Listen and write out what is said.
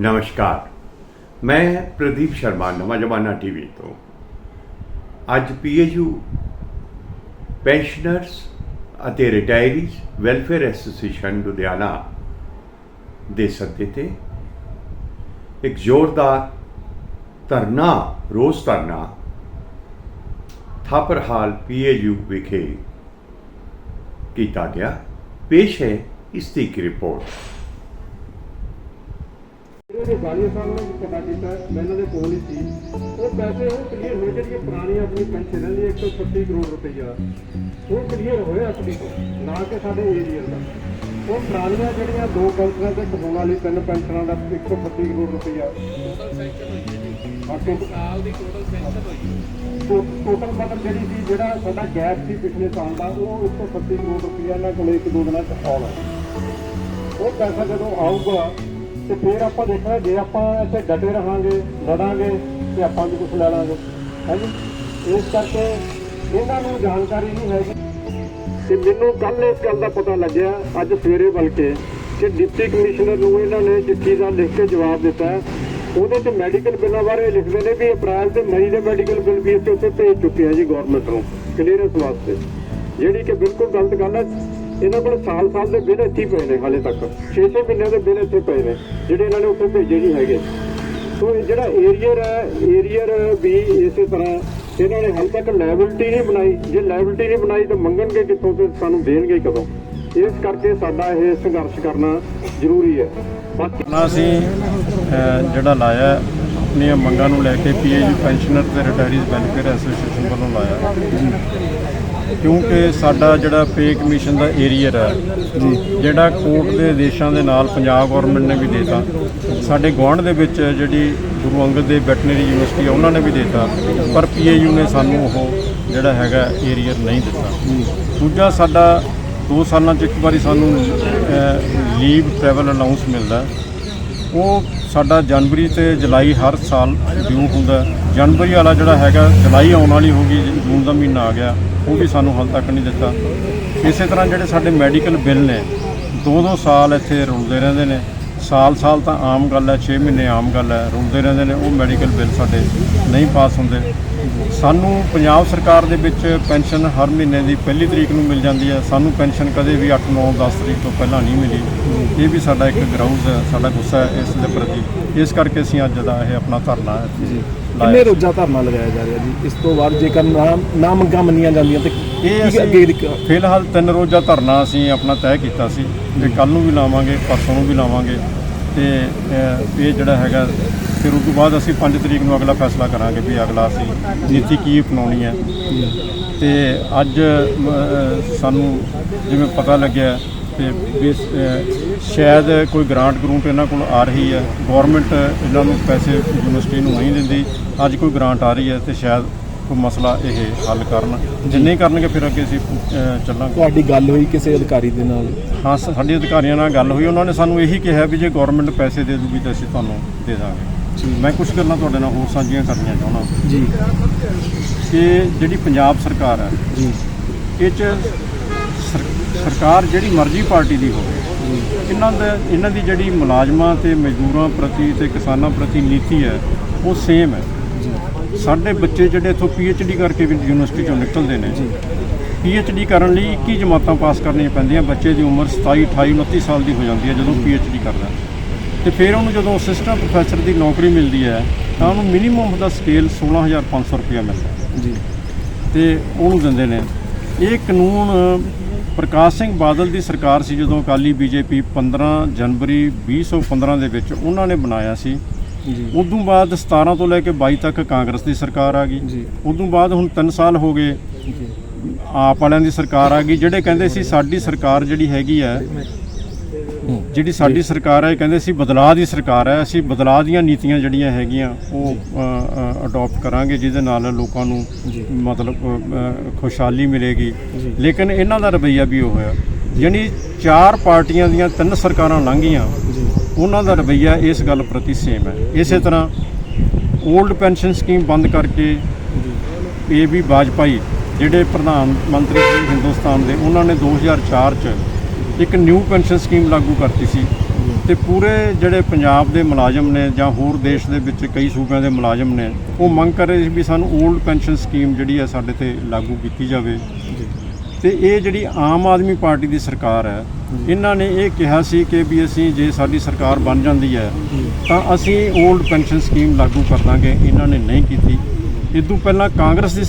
ਨਮਸਕਾਰ ਮੈਂ ਪ੍ਰਦੀਪ ਸ਼ਰਮਾ ਨਵਾਂ ਜ਼ਮਾਨਾ ਟੀਵੀ ਤੋਂ ਅੱਜ ਪੀਏਯੂ ਪੈਨਸ਼ਨਰਸ ਅਤੇ ਰਿਟਾਇਰੀਜ਼ ਵੈਲਫੇਅਰ ਐਸੋਸੀਏਸ਼ਨ ਲੁਧਿਆਣਾ ਦੇ ਸੱਦੇ ਤੇ ਇੱਕ ਜ਼ੋਰਦਾਰ ਧਰਨਾ ਰੋਸ ਧਰਨਾ ਥਾਪਰ ਹਾਲ ਪੀਏਯੂ ਵਿਖੇ ਕੀਤਾ ਗਿਆ ਪੇਸ਼ ਹੈ ਇਸ ਦੀ ਇੱਕ ਰਿਪੋਰਟ ਜਿਹੜੇ ਬਾਲੀਆ ਸਾਹਿਬ ਨੇ ਪਤਾ ਕੀਤਾ, ਮੈਂ ਇਹਨਾਂ ਦੇ ਕੋਲ ਹੀ ਸੀ। ਉਹ ਪੈਸੇ ਉਹ ਕਲੀਅਰ ਹੋਏ, ਜਿਹੜੀਆਂ ਪੁਰਾਣੀ ਆਪਣੀ ਪੈਨਸ਼ਨ ਲਈ 136 ਕਰੋੜ ਰੁਪਈਆ। ਉਹ ਕਲੀਅਰ ਹੋਇਆ ਆਪਣੀ ਕੋਲ ਨਾ ਕਿ ਸਾਡੇ ਏਰੀਆ ਦਾ। ਉਹ ਪੁਰਾਣੀਆਂ ਜਿਹੜੀਆਂ ਦੋ ਪੈਨਸ਼ਨਾਂ ਤੇ ਕਮਾਉਣ ਵਾਲੀ ਤਿੰਨ ਪੈਨਸ਼ਨਾਂ ਦਾ 136 ਕਰੋੜ ਰੁਪਈਆ। ਟੋਟਲ ਸੈਂਕਸ਼ਨ ਹੋਈ ਜੀ ਸਾਲ ਦੀ ਟੋਟਲ ਸੈਂਕਸ਼ਨ ਹੋਈ ਟੋਟਲ ਮਤਲਬ ਜਿਹੜੀ ਸੀ, ਜਿਹੜਾ ਸਾਡਾ ਗੈਪ ਸੀ ਪਿਛਲੇ ਸਾਲ ਦਾ, ਉਹ 136 ਕਰੋੜ ਰੁਪਈਆ ਇਹਨਾਂ ਕੋਲ ਇੱਕ ਦੋ ਦਿਨਾਂ ਚ ਆਉਣਾ। ਉਹ ਪੈਸਾ ਜਦੋਂ ਆਊਗਾ ਤੇ ਫਿਰ ਆਪਾਂ ਦੇਖਣਾ, ਜੇ ਆਪਾਂ ਇੱਥੇ ਡਟੇ ਰਹਾਂਗੇ, ਲੜਾਂਗੇ, ਤੇ ਆਪਾਂ ਵੀ ਕੁਝ ਲੈ ਲਾਂਗੇ। ਹਾਂਜੀ? ਇਸ ਕਰਕੇ ਇਹਨਾਂ ਨੂੰ ਜਾਣਕਾਰੀ ਨਹੀਂ ਹੈਗੀ ਤੇ ਮੈਨੂੰ ਕੱਲ ਇਸ ਗੱਲ ਦਾ ਪਤਾ ਲੱਗਿਆ, ਅੱਜ ਸਵੇਰੇ ਬਲਕੇ, ਕਿ ਡਿਪਟੀ ਕਮਿਸ਼ਨਰ ਨੂੰ ਇਹਨਾਂ ਨੇ ਚਿੱਠੀ ਦਾ ਲਿਖ ਕੇ ਜਵਾਬ ਦਿੱਤਾ। ਉਹਦੇ ਤੇ ਮੈਡੀਕਲ ਬਿੱਲਾਂ ਬਾਰੇ ਲਿਖਦੇ ਨੇ ਵੀ ਅਪ੍ਰੈਲ ਤੇ ਮਈ ਦੇ ਮੈਡੀਕਲ ਬਿੱਲ ਵੀ ਇੱਥੇ ਉੱਥੇ ਭੇਜ ਚੁੱਕੇ ਆ ਜੀ ਗਵਰਨਮੈਂਟ ਨੂੰ ਕਲੀਅਰੈਂਸ ਵਾਸਤੇ। ਜਿਹੜੀ ਕਿ ਬਿਲਕੁਲ ਗਲਤ ਗੱਲ ਹੈ ਇਹਨਾਂ ਕੋਲ ਸਾਲ ਸਾਲ ਦੇ ਬਿੱਲ ਇੱਥੇ ਪਏ ਨੇ ਹਾਲੇ ਤੱਕ। 6-6 ਮਹੀਨਿਆਂ ਦੇ ਬਿੱਲ ਇੱਥੇ ਪਏ ਨੇ, ਜਿਹੜੇ ਇਹਨਾਂ ਨੇ ਉੱਥੇ ਭੇਜੇ ਨਹੀਂ ਹੈਗੇ। ਸੋ ਇਹ ਜਿਹੜਾ ਏਰੀਅਰ ਹੈ, ਏਰੀਅਰ ਵੀ ਇਸੇ ਤਰ੍ਹਾਂ ਇਹਨਾਂ ਨੇ ਹਾਲੇ ਤੱਕ ਲੈਬਿਲਟੀ ਨਹੀਂ ਬਣਾਈ। ਜੇ ਲੈਬਿਲਟੀ ਨਹੀਂ ਬਣਾਈ ਤਾਂ ਮੰਗਣਗੇ ਕਿੱਥੋਂ ਤੇ ਸਾਨੂੰ ਦੇਣਗੇ ਕਦੋਂ? ਇਸ ਕਰਕੇ ਸਾਡਾ ਇਹ ਸੰਘਰਸ਼ ਕਰਨਾ ਜ਼ਰੂਰੀ ਹੈ। ਬਾਕੀ ਅਸੀਂ ਜਿਹੜਾ ਲਾਇਆ, ਆਪਣੀਆਂ ਮੰਗਾਂ ਨੂੰ ਲੈ ਕੇ ਪੀਏਯੂ ਪੈਨਸ਼ਨਰ ਤੇ ਰਿਟਾਇਰੀਜ਼ ਵੈਲਫੇਅਰ ਐਸੋਸੀਏਸ਼ਨ ਵੱਲੋਂ ਲਾਇਆ। ਕਿਉਂਕਿ ਸਾਡਾ ਜਿਹੜਾ ਪੇ ਕਮਿਸ਼ਨ ਦਾ ਏਰੀਅਰ ਹੈ ਜਿਹੜਾ ਕੋਰਟ ਦੇ ਆਦੇਸ਼ਾਂ ਦੇ ਨਾਲ ਪੰਜਾਬ ਗਵਰਨਮੈਂਟ ਨੇ ਵੀ ਦੇਤਾ। ਸਾਡੇ ਗੁਆਂਢ ਦੇ ਵਿੱਚ ਜਿਹੜੀ ਗੁਰੂ ਅੰਗਦ ਦੇਵ ਵੈਟਰਨਰੀ ਯੂਨੀਵਰਸਿਟੀ ਆ ਉਹਨਾਂ ਨੇ ਵੀ ਦੇਤਾ। ਪਰ ਪੀਏਯੂ ਨੇ ਸਾਨੂੰ ਉਹ ਜਿਹੜਾ ਹੈਗਾ ਏਰੀਅਰ ਨਹੀਂ ਦਿੱਤਾ। ਦੂਜਾ ਸਾਡਾ 2 ਸਾਲਾਂ 'ਚ ਇੱਕ ਵਾਰੀ ਸਾਨੂੰ ਲੀਵ ਟਰੈਵਲ ਅਲਾਉਂਸ ਮਿਲਦਾ। ਉਹ ਸਾਡਾ ਜਨਵਰੀ ਤੇ ਜੁਲਾਈ ਹਰ ਸਾਲ ਡਿਊ ਹੁੰਦਾ ਜਨਵਰੀ ਵਾਲਾ ਜਿਹੜਾ ਹੈਗਾ, ਜੁਲਾਈ ਆਉਣ ਵਾਲੀ ਹੋ ਗਈ ਜੂਨ ਦਾ ਮਹੀਨਾ ਆ ਗਿਆ, ਉਹ ਵੀ ਸਾਨੂੰ ਹਾਲ ਤੱਕ ਨਹੀਂ ਦਿੱਤਾ। ਇਸੇ ਤਰ੍ਹਾਂ ਜਿਹੜੇ ਸਾਡੇ ਮੈਡੀਕਲ ਬਿੱਲ ਨੇ ਦੋ ਦੋ ਸਾਲ ਇੱਥੇ ਰੁਲਦੇ ਰਹਿੰਦੇ ਨੇ। ਸਾਲ ਸਾਲ ਤਾਂ ਆਮ ਗੱਲ ਹੈ 6 ਮਹੀਨੇ ਆਮ ਗੱਲ ਹੈ, ਰੁਲਦੇ ਰਹਿੰਦੇ ਨੇ, ਉਹ ਮੈਡੀਕਲ ਬਿੱਲ ਸਾਡੇ ਨਹੀਂ ਪਾਸ ਹੁੰਦੇ। ਸਾਨੂੰ ਪੰਜਾਬ ਸਰਕਾਰ ਦੇ ਵਿੱਚ ਪੈਨਸ਼ਨ ਹਰ ਮਹੀਨੇ ਦੀ ਪਹਿਲੀ ਤਰੀਕ ਨੂੰ ਮਿਲ ਜਾਂਦੀ ਹੈ। ਸਾਨੂੰ ਪੈਨਸ਼ਨ ਕਦੇ ਵੀ 8 9 10 ਤਰੀਕ ਤੋਂ ਪਹਿਲਾਂ ਨਹੀਂ ਮਿਲੀ। ਇਹ ਵੀ ਸਾਡਾ ਇੱਕ ਗਰਾਊਂਡ ਹੈ, ਸਾਡਾ ਗੁੱਸਾ ਹੈ ਇਸ ਦੇ ਪ੍ਰਤੀ। ਇਸ ਕਰਕੇ ਅਸੀਂ ਅੱਜ ਦਾ ਇਹ ਆਪਣਾ ਧਰਨਾ ਹੈ। ਕਿੰਨੇ ਰੋਜ਼ਾ ਧਰਨਾ ਲਗਾਇਆ ਜਾ ਰਿਹਾ ਜੀ? ਇਸ ਤੋਂ ਬਾਅਦ ਜੇਕਰ ਨਾ ਨਾ ਮੰਗਾਂ ਮੰਨੀਆਂ ਜਾਂਦੀਆਂ ਤੇ ਇਹ ਕੀ ਅੱਗੇ ਅਸੀਂ ਫਿਲਹਾਲ ਤਿੰਨ ਰੋਜ਼ਾ ਧਰਨਾ ਅਸੀਂ ਆਪਣਾ ਤੈਅ ਕੀਤਾ ਸੀ ਤੇ ਕੱਲ ਨੂੰ ਵੀ ਲਾਵਾਂਗੇ ਪਰਸੋਂ ਨੂੰ ਵੀ ਲਾਵਾਂਗੇ ਤੇ ਅਹ, ਇਹ ਜਿਹੜਾ ਹੈਗਾ ਫਿਰ ਉਸ ਤੋਂ ਬਾਅਦ ਅਸੀਂ 5 ਤਰੀਕ ਨੂੰ ਅਗਲਾ ਫੈਸਲਾ ਕਰਾਂਗੇ ਵੀ ਅਗਲਾ ਅਸੀਂ ਨੀਤੀ ਕੀ ਅਪਣਾਉਣੀ ਹੈ। ਤੇ ਅੱਜ ਮ, ਅਹ, ਸਾਨੂੰ ਜਿਵੇਂ ਪਤਾ ਲੱਗਿਆ ਤੇ ਵੀ ਸ- ਅਹ, ਸ਼ਾਇਦ ਕੋਈ ਗ੍ਰਾਂਟ ਗਰੂੰਟ ਇਹਨਾਂ ਕੋਲ ਆ ਰਹੀ ਹੈ। ਗਵਰਨਮੈਂਟ ਇਹਨਾਂ ਨੂੰ ਪੈਸੇ ਯੂਨੀਵਰਸਿਟੀ ਨੂੰ ਨਹੀਂ ਦਿੰਦੀ। ਅੱਜ ਕੋਈ ਗ੍ਰਾਂਟ ਆ ਰਹੀ ਹੈ ਤੇ ਸ਼ਾਇਦ ਕੋਈ ਮਸਲਾ ਇਹ ਹੱਲ ਕਰਨ। ਜੇ ਨਹੀਂ ਕਰਨਗੇ ਫਿਰ ਅੱਗੇ ਅਸੀਂ ਚੱਲਾਂਗੇ। ਤੁਹਾਡੀ ਗੱਲ ਹੋਈ ਕਿਸੇ ਅਧਿਕਾਰੀ ਦੇ ਨਾਲ? ਹਾਂ ਸਾਡੇ ਅਧਿਕਾਰੀਆਂ ਨਾਲ ਗੱਲ ਹੋਈ। ਉਹਨਾਂ ਨੇ ਸਾਨੂੰ ਇਹੀ ਕਿਹਾ ਵੀ ਜੇ ਗਵਰਨਮੈਂਟ ਪੈਸੇ ਦੇ ਦੂਗੀ ਤਾਂ ਅਸੀਂ ਤੁਹਾਨੂੰ ਦੇ ਦਾਂਗੇ। ਮੈਂ ਕੁਝ ਗੱਲਾਂ ਤੁਹਾਡੇ ਨਾਲ ਹੋਰ ਸਾਂਝੀਆਂ ਕਰਨੀਆਂ ਚਾਹੁੰਦਾ। ਜੀ। ਕਿ ਜਿਹੜੀ ਪੰਜਾਬ ਸਰਕਾਰ ਹੈ ਜੀ। ਇਹ 'ਚ ਸਰਕਾਰ ਜਿਹੜੀ ਮਰਜ਼ੀ ਪਾਰਟੀ ਦੀ ਹੋਵੇ ਇਹਨਾਂ ਦਾ ਇਹਨਾਂ ਦੀ ਜਿਹੜੀ ਮੁਲਾਜ਼ਮਾਂ ਤੇ ਮਜ਼ਦੂਰਾਂ ਪ੍ਰਤੀ ਤੇ ਕਿਸਾਨਾਂ ਪ੍ਰਤੀ ਨੀਤੀ ਹੈ ਉਹ ਸੇਮ ਹੈ। ਸਾਡੇ ਬੱਚੇ ਜਿਹੜੇ ਇੱਥੋਂ ਡੀ ਕਰਕੇ ਵੀ ਯੂਨੀਵਰਸਿਟੀ ਚੋਂ ਨਿਕਲਦੇ ਨੇ ਡੀ ਕਰਨ ਲਈ 21 ਜਮਾਤਾਂ ਪਾਸ ਕਰਨੀਆਂ ਪੈਂਦੀਆਂ ਬੱਚੇ ਦੀ ਉਮਰ 27 28 29 ਸਾਲ ਦੀ ਹੋ ਜਾਂਦੀ ਹੈ ਜਦੋਂ ਡੀ ਕਰਦਾ ਤੇ ਫਿਰ ਉਹਨੂੰ ਜਦੋਂ ਅਸਿਸਟੈਂਟ ਪ੍ਰੋਫੈਸਰ ਦੀ ਨੌਕਰੀ ਮਿਲਦੀ ਹੈ ਤਾਂ ਉਹਨੂੰ ਮਿਨੀਮਮ ਦਾ ਸਕੇਲ 16500 ਰੁਪਇਆ ਮਿਲਦਾ। ਜੀ। ਤੇ ਉਹਨੂੰ ਦਿੰਦੇ ਨੇ। ਇਹ ਕਾਨੂੰਨ ਪ੍ਰਕਾਸ਼ ਸਿੰਘ ਬਾਦਲ ਦੀ ਸਰਕਾਰ ਸੀ ਜਦੋਂ ਅਕਾਲੀ ਬੀਜੇਪੀ 15 ਜਨਵਰੀ 2015 ਦੇ ਵਿੱਚ ਉਹਨਾਂ ਨੇ ਬਣਾਇਆ ਸੀ। ਜੀ। ਉਦੋਂ ਬਾਅਦ 17 ਤੋਂ ਲੈ ਕੇ 22 ਤੱਕ ਕਾਂਗਰਸ ਦੀ ਸਰਕਾਰ ਆ ਗਈ। ਜੀ। ਉਦੋਂ ਬਾਅਦ ਹੁਣ 3 ਸਾਲ ਹੋ ਗਏ। ਜੀ। ਆਪ ਵਾਲਿਆਂ ਦੀ ਸਰਕਾਰ ਆ ਗਈ ਜਿਹੜੇ ਕਹਿੰਦੇ ਸੀ ਸਾਡੀ ਸਰਕਾਰ ਜਿਹੜੀ ਹੈਗੀ ਹੈ ਜਿਹੜੀ ਸਾਡੀ ਸਰਕਾਰ ਹੈ ਕਹਿੰਦੇ ਸੀ ਬਦਲਾਅ ਦੀ ਸਰਕਾਰ ਹੈ ਅਸੀਂ ਬਦਲਾਅ ਦੀਆਂ ਨੀਤੀਆਂ ਜਿਹੜੀਆਂ ਹੈਗੀਆਂ ਉਹ ਅਡਾਪਟ ਕਰਾਂਗੇ ਜਿਹਦੇ ਨਾਲ ਲੋਕਾਂ ਨੂੰ। ਮਤਲਬ ਖੁਸ਼ਹਾਲੀ ਮਿਲੇਗੀ। ਲੇਕਿਨ ਇਹਨਾਂ ਦਾ ਰਵੱਈਆ ਵੀ ਉਹ ਹੋਇਆ ਯਾਨੀ ਚਾਰ ਪਾਰਟੀਆਂ ਦੀਆਂ ਤਿੰਨ ਸਰਕਾਰਾਂ ਲੰਘੀਆਂ ਉਹਨਾਂ ਦਾ ਰਵੱਈਆ ਇਸ ਗੱਲ ਪ੍ਰਤੀ ਸੇਮ ਹੈ। ਇਸੇ ਤਰ੍ਹਾਂ 올ਡ ਪੈਨਸ਼ਨ ਸਕੀਮ ਬੰਦ ਕਰਕੇ ਇਹ ਵੀ ਵਾਜਪਾਈ ਜਿਹੜੇ ਪ੍ਰਧਾਨ ਮੰਤਰੀ ਸੀ ਹਿੰਦੁਸਤਾਨ ਦੇ ਉਹਨਾਂ ਨੇ 2004 ਚ ਇੱਕ ਨਿਊ ਪੈਨਸ਼ਨ ਸਕੀਮ ਲਾਗੂ ਕਰਤੀ ਸੀ ਤੇ ਤੇ ਪੂਰੇ ਜਿਹੜੇ ਪੰਜਾਬ ਦੇ ਮੁਲਾਜ਼ਮ ਨੇ ਜਾਂ ਹੋਰ ਦੇਸ਼ ਦੇ ਵਿੱਚ ਕਈ ਸੂਬਿਆਂ ਦੇ ਮੁਲਾਜ਼ਮ ਨੇ ਉਹ ਮੰਗ ਕਰ ਰਹੇ ਸੀ ਵੀ ਸਾਨੂੰ 올ਡ ਪੈਨਸ਼ਨ ਸਕੀਮ ਜਿਹੜੀ ਹੈ ਸਾਡੇ ਤੇ ਲਾਗੂ ਕੀਤੀ ਜਾਵੇ। ਤੇ ਇਹ ਜਿਹੜੀ ਆਮ ਆਦਮੀ ਪਾਰਟੀ ਦੀ ਸਰਕਾਰ ਹੈ ਇਹਨਾਂ ਨੇ ਇਹ ਕਿਹਾ ਸੀ ਕਿ ਵੀ ਅਸੀਂ ਜੇ ਸਾਡੀ ਸਰਕਾਰ ਬਣ ਜਾਂਦੀ ਹੈ ਤਾਂ ਅਸੀਂ 올ਡ ਪੈਨਸ਼ਨ ਸਕੀਮ ਲਾਗੂ ਕਰ ਦਾਂਗੇ। ਇਹਨਾਂ ਨੇ ਨਹੀਂ ਕੀਤੀ। ਇਦੋਂ ਪਹਿਲਾਂ ਕਾਂਗਰਸ ਦੀ